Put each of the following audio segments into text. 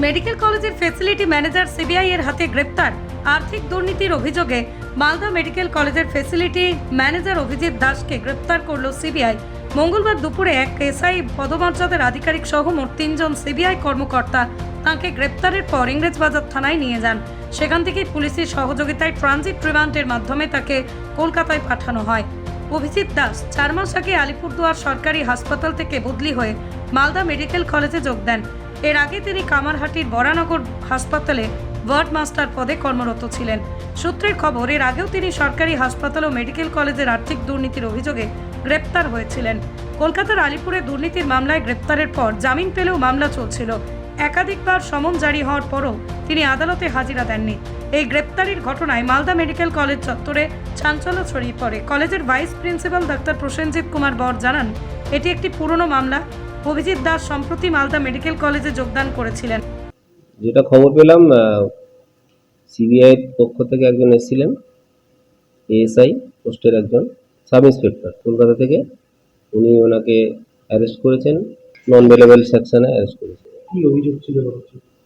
Medical কলেজের facility manager CBI এর হাতে গ্রেপ্তার। আর্থিক দুর্নীতির অভিযোগে মালদা মেডিকেল কলেজের ফেসিলিটি ম্যানেজার অভিজিৎ দাসকে গ্রেপ্তার করল সিবিআই। মঙ্গলবার দুপুরে এক এসআই পদমর্যাদার আধিকারিক সহ মোট তিনজন সিবিআই কর্মকর্তা তাঁকে গ্রেপ্তারের পর ইংরেজবাজার থানায় নিয়ে যান। সেখান থেকেই পুলিশের সহযোগিতায় ট্রানজিট রিমান্ডের মাধ্যমে তাকে কলকাতায় পাঠানো হয়। অভিজিৎ দাস চার মাস আগে আলিপুরদুয়ার সরকারি হাসপাতাল থেকে বদলি হয়ে মালদা মেডিকেল কলেজে যোগ দেন। এর আগে তিনি কামারহাটির বরানগর হাসপাতালে ওয়ার্ড মাস্টার পদে কর্মরত ছিলেন। সূত্রের খবর, এর আগেও তিনি সরকারি হাসপাতাল ও মেডিকেল কলেজের আর্থিক দুর্নীতির অভিযোগে গ্রেপ্তার হয়েছিলেন। কলকাতার আলিপুরে দুর্নীতির মামলায় গ্রেপ্তারের পর জামিন পেলেও মামলা চলছিল। একাধিকবার সমন জারি হওয়ার পরও তিনি আদালতে হাজিরা দেননি। এই গ্রেপ্তারির ঘটনায় মালদা মেডিকেল কলেজ চত্বরে চাঞ্চল্য ছড়িয়ে পড়ে। কলেজের vice principal doctor Prosenjit Kumar Bar জানান, এটি একটি পুরনো মামলা। অভিজিৎ দাস সম্প্রতি মালদা মেডিকেল কলেজে যোগদান করেছিলেন। যেটা খবর পেলাম সিবিআই পক্ষ থেকে একজন এসেছিলেন এএসআই পোস্টের একজন সাব ইন্সপেক্টর কলকাতা থেকে। উনি ওনাকে অ্যারেস্ট করেছেন নন ভেলেবল সেকশনে অ্যারেস্ট করেছেন। কি অভিযোগ ছিল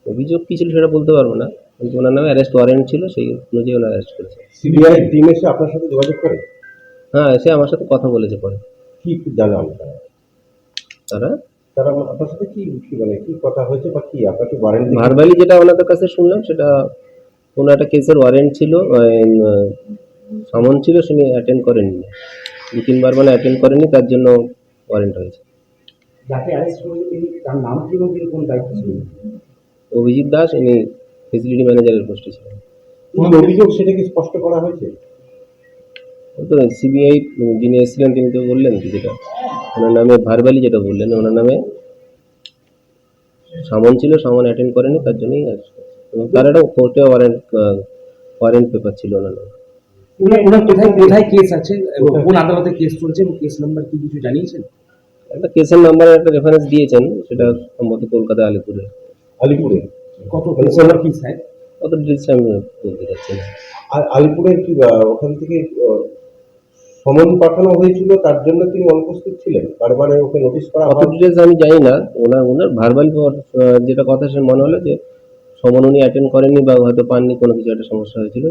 অভিযোগ কী ছিল সেটা বলতে পারব না কিন্তু ওনার নামে অ্যারেস্ট ওয়ারেন্ট ছিল সেই অনুযায়ী ওনার অ্যারেস্ট করেছে সিবিআই টিম এসে আপনার সাথে যোগাযোগ করে? হ্যাঁ এসে আমার সাথে কথা বলেছে পরে। কি জানান তারা? তারা আপনার সাথে কি কি মানে কি কথা হয়েছে বা কি? আপনার কি ওয়ারেন্টি ভার্বালি যেটা ওনাদের কাছে শুনলাম সেটা কোনো একটা কেসের ওয়ারেন্ট ছিল সমন ছিল তিনি অ্যাটেন্ড করেননি। দু তিনবার মানে অ্যাটেন্ড করেনি তার জন্য ওয়ারেন্ট হয়েছে। যাকে অ্যারেস্ট তিনি তার নাম কি এবং কোন দায়িত্ব ছিলেন? অভিজিৎ দাস ইনি ফেসিলিটি ম্যানেজারের পোস্টে ছিলেন। অভিযোগ সেটা কি স্পষ্ট করা হয়েছে? তো সিবিআই যিনি এসেছিলেন তিনি তো বললেন কি যেটা ওনার নামে ভার্বালি যেটা বললেন ওনার নামে সামন ছিল সামন অ্যাটেন্ড করেনি তার জন্যই। এবং তার একটা কোর্টে ওয়ারেন্ট ওয়ারেন্ট পেপার ছিল ওনার নামে। ওনার ওনার কোথায় কোথায় কেস আছে এবং কোন আদালতে কেস চলছে এবং কেস নাম্বার কি কিছু জানিয়েছেন? একটা কেসের নাম্বারের একটা রেফারেন্স দিয়েছেন সেটা সম্ভবত কলকাতা আলিপুরে। আলিপুরে? কত কেস কি স্যার? অত ডিটেলস আমি বলতে চাচ্ছি না। আর আলিপুরের কি ওখান থেকে সমন পাঠানো হয়েছিল তার জন্য তিনি অনুপস্থিত ছিলেন। বারবার ওকে নোটিশ করা অত হয় ডিটেলস আমি জানি না ওনার ওনার ভার্বাল যেটা কথা সে মনে হলো যে সমন উনি অ্যাটেন্ড করেননি বা হয়তো পাননি কোনো কিছু একটা সমস্যা হয়েছিল।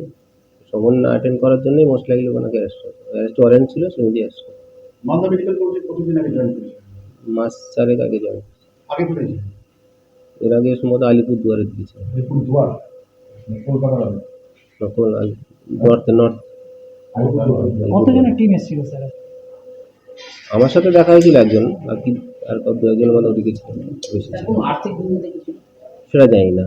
সমন না অ্যাটেন্ড করার জন্যই মোস্ট লাইকলি ওনাকে অ্যারেস্ট অ্যারেস্ট ওয়ারেন্ট ছিল সে নিজে অ্যারেস্ট মালদা মেডিকেল কলেজে কতদিন আগে জয়েন মাস চারেক আগে যাবে আগে এর আগে সম্ভবত আলিপুর দুয়ারে দিয়েছে Alipurduar Kolkata north north কতজনের টিম এসেছিল স্যার আমার সাথে দেখা হয়েছিল একজন বাকি আর দু একজনের মধ্যে ওদিকে ছিল। সেটা জানি না।